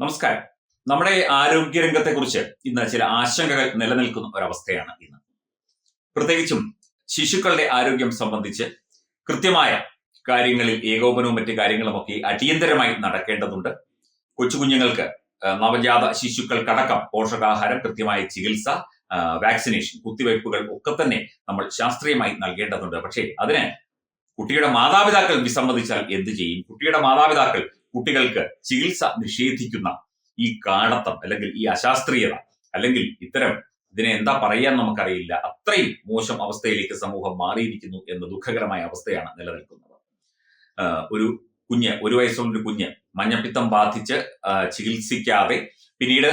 നമസ്കാരം. നമ്മുടെ ആരോഗ്യരംഗത്തെ കുറിച്ച് ഇന്ന് ചില ആശങ്കകൾ നിലനിൽക്കുന്ന ഒരവസ്ഥയാണ് ഇന്ന്. പ്രത്യേകിച്ചും ശിശുക്കളുടെ ആരോഗ്യം സംബന്ധിച്ച് കൃത്യമായ കാര്യങ്ങളിൽ ഏകോപനവും മറ്റു കാര്യങ്ങളുമൊക്കെ അടിയന്തരമായി നടക്കേണ്ടതുണ്ട്. കൊച്ചുകുഞ്ഞുങ്ങൾക്ക് നവജാത ശിശുക്കൾക്കടക്കം പോഷകാഹാരം കൃത്യമായ ചികിത്സ വാക്സിനേഷൻ കുത്തിവയ്പ്പുകൾ ഒക്കെ തന്നെ നമ്മൾ ശാസ്ത്രീയമായി നൽകേണ്ടതുണ്ട്. പക്ഷേ അതിന് കുട്ടിയുടെ മാതാപിതാക്കൾ വിസമ്മതിച്ചാൽ എന്ത് ചെയ്യും? കുട്ടിയുടെ മാതാപിതാക്കൾ കുട്ടികൾക്ക് ചികിത്സ നിഷേധിക്കുന്ന ഈ കാടത്തം അല്ലെങ്കിൽ ഈ അശാസ്ത്രീയത അല്ലെങ്കിൽ ഇത്തരം ഇതിനെ എന്താ പറയാൻ നമുക്കറിയില്ല അത്രയും മോശം അവസ്ഥയിലേക്ക് സമൂഹം മാറിയിരിക്കുന്നു എന്ന ദുഃഖകരമായ അവസ്ഥയാണ് നിലനിൽക്കുന്നത്. ഒരു കുഞ്ഞ് ഒരു വയസ്സുള്ള ഒരു കുഞ്ഞ് മഞ്ഞപ്പിത്തം ബാധിച്ച് ചികിത്സിക്കാതെ പിന്നീട്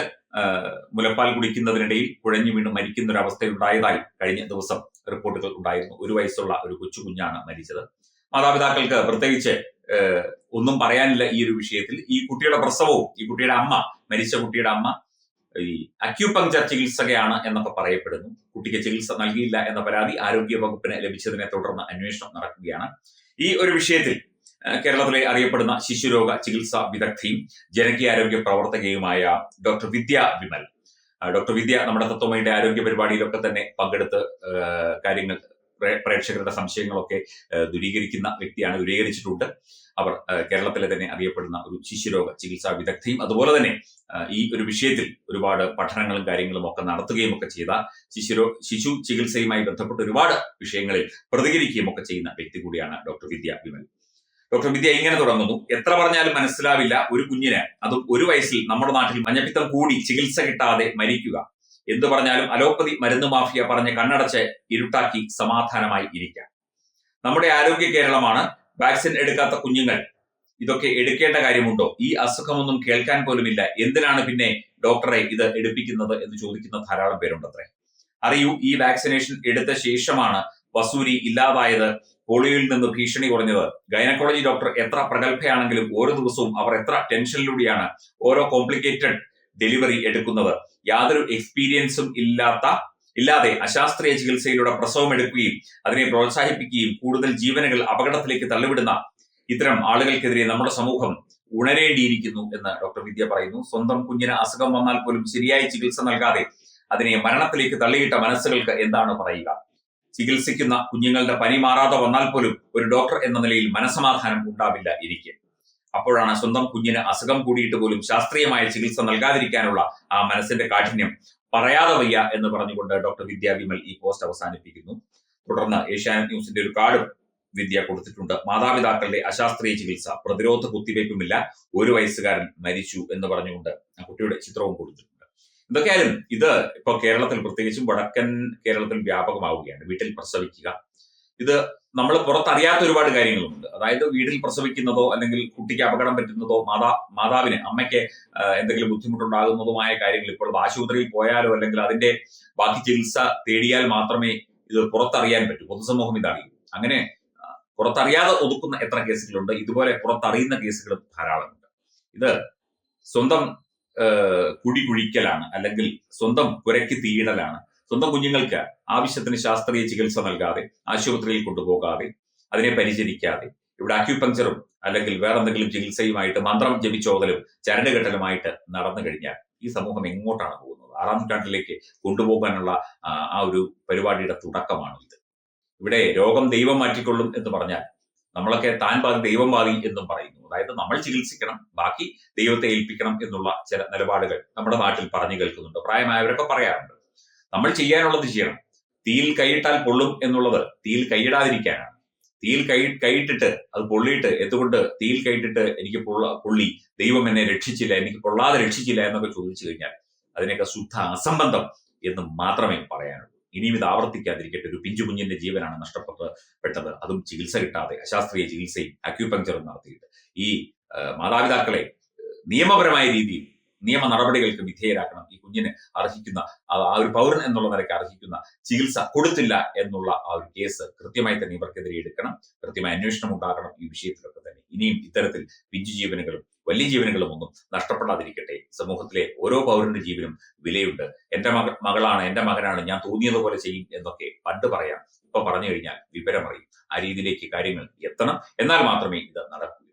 മുലപ്പാൽ കുടിക്കുന്നതിനിടയിൽ കുഴഞ്ഞു വീണ് മരിക്കുന്ന ഒരു അവസ്ഥയുണ്ടായതായി കഴിഞ്ഞ ദിവസം റിപ്പോർട്ടുകൾ ഉണ്ടായിരുന്നു. ഒരു വയസ്സുള്ള ഒരു കൊച്ചു കുഞ്ഞാണ് മരിച്ചത്. മാതാപിതാക്കൾക്ക് പ്രത്യേകിച്ച് ഒന്നും പറയാനില്ല ഈ ഒരു വിഷയത്തിൽ. ഈ കുട്ടിയുടെ പ്രസവവും ഈ കുട്ടിയുടെ അമ്മ മരിച്ച കുട്ടിയുടെ അമ്മ ഈ അക്യൂപങ്ചർ ചികിത്സകയാണ് എന്നൊക്കെ പറയപ്പെടുന്നു. കുട്ടിക്ക് ചികിത്സ നൽകിയില്ല എന്ന പരാതി ആരോഗ്യ വകുപ്പിന് ലഭിച്ചതിനെ തുടർന്ന് അന്വേഷണം നടക്കുകയാണ്. ഈ ഒരു വിഷയത്തിൽ കേരളത്തിലെ അറിയപ്പെടുന്ന ശിശുരോഗ ചികിത്സാ വിദഗ്ധയും ജനകീയാരോഗ്യ പ്രവർത്തകയുമായ ഡോക്ടർ വിദ്യ വിമൽ. ഡോക്ടർ വിദ്യ നമ്മുടെ തത്വമയുടെ ആരോഗ്യ പരിപാടിയിലൊക്കെ തന്നെ പങ്കെടുത്ത് കാര്യങ്ങൾ പ്രേക്ഷകരുടെ സംശയങ്ങളൊക്കെ ദൂരീകരിക്കുന്ന വ്യക്തിയാണ് ദൂരീകരിച്ചിട്ടുണ്ട്. അവർ കേരളത്തിലെ തന്നെ അറിയപ്പെടുന്ന ഒരു ശിശുരോഗ ചികിത്സാ വിദഗ്ധയും അതുപോലെ തന്നെ ഈ ഒരു വിഷയത്തിൽ ഒരുപാട് പഠനങ്ങളും കാര്യങ്ങളും ഒക്കെ നടത്തുകയും ഒക്കെ ചെയ്ത ശിശുരോ ശിശു ചികിത്സയുമായി ബന്ധപ്പെട്ട ഒരുപാട് വിഷയങ്ങളിൽ പ്രതികരിക്കുകയും ഒക്കെ ചെയ്യുന്ന വ്യക്തി കൂടിയാണ് ഡോക്ടർ വിദ്യ വിമൽ. ഡോക്ടർ വിദ്യ ഇങ്ങനെ തുടങ്ങുന്നു. എത്ര പറഞ്ഞാലും മനസ്സിലാവില്ല ഒരു കുഞ്ഞിന്. അതും ഒരു വയസ്സിൽ നമ്മുടെ നാട്ടിൽ മഞ്ഞപ്പിത്തം കൂടി ചികിത്സ കിട്ടാതെ മരിക്കുക. എന്തു പറഞ്ഞാലും അലോപ്പതി മരുന്ന് മാഫിയ പറഞ്ഞ് കണ്ണടച്ച് ഇരുട്ടാക്കി സമാധാനമായി ഇരിക്കാം. നമ്മുടെ ആരോഗ്യ കേരളമാണ് വാക്സിൻ എടുക്കാത്ത കുഞ്ഞുങ്ങൾ. ഇതൊക്കെ എടുക്കേണ്ട കാര്യമുണ്ടോ? ഈ അസുഖമൊന്നും കേൾക്കാൻ പോലുമില്ല. എന്തിനാണ് പിന്നെ ഡോക്ടറെ ഇത് എടുപ്പിക്കുന്നത് എന്ന് ചോദിക്കുന്ന ധാരാളം പേരുണ്ടത്രേ. അറിയൂ ഈ വാക്സിനേഷൻ എടുത്ത ശേഷമാണ് വസൂരി ഇല്ലാതായത്. പോളിയോയിൽ നിന്ന് ഭീഷണി കുറഞ്ഞത്. ഗൈനക്കോളജി ഡോക്ടർ എത്ര പ്രഗത്ഭയാണെങ്കിലും ഓരോ ദിവസവും അവർ എത്ര ടെൻഷനിലൂടെയാണ് ഓരോ കോംപ്ലിക്കേറ്റഡ് ഡെലിവറി എടുക്കുന്നവർ. യാതൊരു എക്സ്പീരിയൻസും ഇല്ലാത്ത ഇല്ലാതെ അശാസ്ത്രീയ ചികിത്സയിലൂടെ പ്രസവം എടുക്കുകയും അതിനെ പ്രോത്സാഹിപ്പിക്കുകയും കൂടുതൽ ജീവനുകൾ അപകടത്തിലേക്ക് തള്ളിവിടുന്ന ഇത്തരം ആളുകൾക്കെതിരെ നമ്മുടെ സമൂഹം ഉണരേണ്ടിയിരിക്കുന്നു എന്ന് ഡോക്ടർ വിദ്യ പറയുന്നു. സ്വന്തം കുഞ്ഞിന് അസുഖം വന്നാൽ പോലും ശരിയായ ചികിത്സ നൽകാതെ അതിനെ മരണത്തിലേക്ക് തള്ളിയിട്ട മനസ്സുകൾക്ക് എന്താണ് പറയുക? ചികിത്സിക്കുന്ന കുഞ്ഞുങ്ങളുടെ പനി മാറാതെ വന്നാൽ പോലും ഒരു ഡോക്ടർ എന്ന നിലയിൽ മനസമാധാനം ഉണ്ടാവില്ല ഇരിക്കെ അപ്പോഴാണ് സ്വന്തം കുഞ്ഞിന് അസുഖം കൂടിയിട്ട് പോലും ശാസ്ത്രീയമായ ചികിത്സ നൽകാതിരിക്കാനുള്ള ആ മനസ്സിന്റെ കാഠിന്യം പറയാതെ വയ്യ എന്ന് പറഞ്ഞുകൊണ്ട് ഡോക്ടർ വിദ്യ വിമൽ ഈ പോസ്റ്റ് അവസാനിപ്പിക്കുന്നു. തുടർന്ന് ഏഷ്യാനെറ്റ് ന്യൂസിന്റെ ഒരു കാർഡും വിദ്യ കൊടുത്തിട്ടുണ്ട്. മാതാപിതാക്കളുടെ അശാസ്ത്രീയ ചികിത്സ പ്രതിരോധ കുത്തിവയ്പ്പുമില്ല. ഒരു വയസ്സുകാരൻ മരിച്ചു എന്ന് പറഞ്ഞുകൊണ്ട് ആ കുട്ടിയുടെ ചിത്രവും കൊടുത്തിട്ടുണ്ട്. എന്തൊക്കെയായാലും ഇത് ഇപ്പൊ കേരളത്തിൽ പ്രത്യേകിച്ചും വടക്കൻ കേരളത്തിൽ വ്യാപകമാവുകയാണ്. വീട്ടിൽ പ്രസവിക്കുക. ഇത് നമ്മൾ പുറത്തറിയാത്ത ഒരുപാട് കാര്യങ്ങളുണ്ട്. അതായത് വീട്ടിൽ പ്രസവിക്കുന്നതോ അല്ലെങ്കിൽ കുട്ടിക്ക് അപകടം പറ്റുന്നതോ മാതാ മാതാവിന് അമ്മയ്ക്ക് എന്തെങ്കിലും ബുദ്ധിമുട്ടുണ്ടാകുന്നതുമായ കാര്യങ്ങൾ ഇപ്പോൾ ആശുപത്രിയിൽ പോയാലോ അല്ലെങ്കിൽ അതിന്റെ ബാക്കി ചികിത്സ തേടിയാൽ മാത്രമേ ഇത് പുറത്തറിയാൻ പറ്റൂ. പൊതുസമൂഹം ഇതറിയൂ അങ്ങനെ പുറത്തറിയാതെ ഒതുക്കുന്ന എത്ര കേസുകളുണ്ട്? ഇതുപോലെ പുറത്തറിയുന്ന കേസുകൾ ധാരാളമുണ്ട്. ഇത് സ്വന്തം കുടി കുഴിക്കലാണ് അല്ലെങ്കിൽ സ്വന്തം കുരയ്ക്ക് തീയിടലാണ്. സ്വന്തം കുഞ്ഞുങ്ങൾക്ക് ആവശ്യത്തിന് ശാസ്ത്രീയ ചികിത്സ നൽകാതെ ആശുപത്രിയിൽ കൊണ്ടുപോകാതെ അതിനെ പരിചരിക്കാതെ ഇവിടെ അക്യുപങ്ചറും അല്ലെങ്കിൽ വേറെ എന്തെങ്കിലും ചികിത്സയുമായിട്ട് മന്ത്രം ജപിച്ചോതലും ചരടുകെട്ടലുമായിട്ട് നടന്നു കഴിഞ്ഞാൽ ഈ സമൂഹം എങ്ങോട്ടാണ് പോകുന്നത്? ആറാം നൂറ്റാണ്ടിലേക്ക് കൊണ്ടുപോകാനുള്ള ആ ഒരു പരിപാടിയുടെ തുടക്കമാണ് ഇത്. ഇവിടെ രോഗം ദൈവം മാറ്റിക്കൊള്ളും എന്ന് പറഞ്ഞാൽ നമ്മളൊക്കെ താൻ പാതി ദൈവം പാതി എന്നും പറയുന്നു. അതായത് നമ്മൾ ചികിത്സിക്കണം ബാക്കി ദൈവത്തെ ഏൽപ്പിക്കണം എന്നുള്ള ചില നിലപാടുകൾ നമ്മുടെ നാട്ടിൽ പറഞ്ഞു കേൾക്കുന്നുണ്ട്. പ്രായമായവരൊക്കെ പറയാറുണ്ട്. നമ്മൾ ചെയ്യാനുള്ളത് ചെയ്യണം. തീയിൽ കൈയിട്ടാൽ പൊള്ളും എന്നുള്ളത് തീയിൽ കൈയിടാതിരിക്കാനാണ്. തീയിൽ കൈ കൈയിട്ടിട്ട് അത് പൊള്ളിയിട്ട് എന്തുകൊണ്ട് തീയിൽ കൈയിട്ടിട്ട് എനിക്ക് പൊള്ള പൊള്ളി. ദൈവം എന്നെ രക്ഷിച്ചില്ല എനിക്ക് പൊള്ളാതെ രക്ഷിച്ചില്ല എന്നൊക്കെ ചോദിച്ചു കഴിഞ്ഞാൽ അതിനൊക്കെ ശുദ്ധ അസംബന്ധം എന്ന് മാത്രമേ പറയാനുള്ളൂ. ഇനിയും ഇത് ആവർത്തിക്കാതിരിക്കട്ടെ. ഒരു പിഞ്ചു കുഞ്ഞിന്റെ ജീവനാണ് നഷ്ടപ്പെട്ട് പെട്ടത് അതും ചികിത്സ കിട്ടാതെ അശാസ്ത്രീയ ചികിത്സയും അക്യൂപങ്ചറും നടത്തിയിട്ട്. ഈ മാതാപിതാക്കളെ നിയമപരമായ രീതിയിൽ നിയമ നടപടികൾക്ക് വിധേയരാക്കണം. ഈ കുഞ്ഞിന് അർഹിക്കുന്ന ആ ഒരു പൗരൻ എന്നുള്ള നിലയ്ക്ക് അർഹിക്കുന്ന ചികിത്സ കൊടുത്തില്ല എന്നുള്ള ആ ഒരു കേസ് കൃത്യമായി തന്നെ ഇവർക്കെതിരെ എടുക്കണം. കൃത്യമായ അന്വേഷണം ഉണ്ടാകണം ഈ വിഷയത്തിലൊക്കെ തന്നെ. ഇനിയും ഇത്തരത്തിൽ പിഞ്ചു ജീവനുകളും വലിയ ജീവനുകളും ഒന്നും നഷ്ടപ്പെടാതിരിക്കട്ടെ. സമൂഹത്തിലെ ഓരോ പൗരന്റെ ജീവനും വിലയുണ്ട്. എന്റെ മക മകളാണ് എന്റെ മകനാണ് ഞാൻ തോന്നിയതുപോലെ ചെയ്യും എന്നൊക്കെ പണ്ട് പറയാം. ഇപ്പൊ പറഞ്ഞു കഴിഞ്ഞാൽ വിവരമറിയും. ആ രീതിയിലേക്ക് കാര്യങ്ങൾ എത്തണം. എന്നാൽ മാത്രമേ ഇത് നടക്കൂ.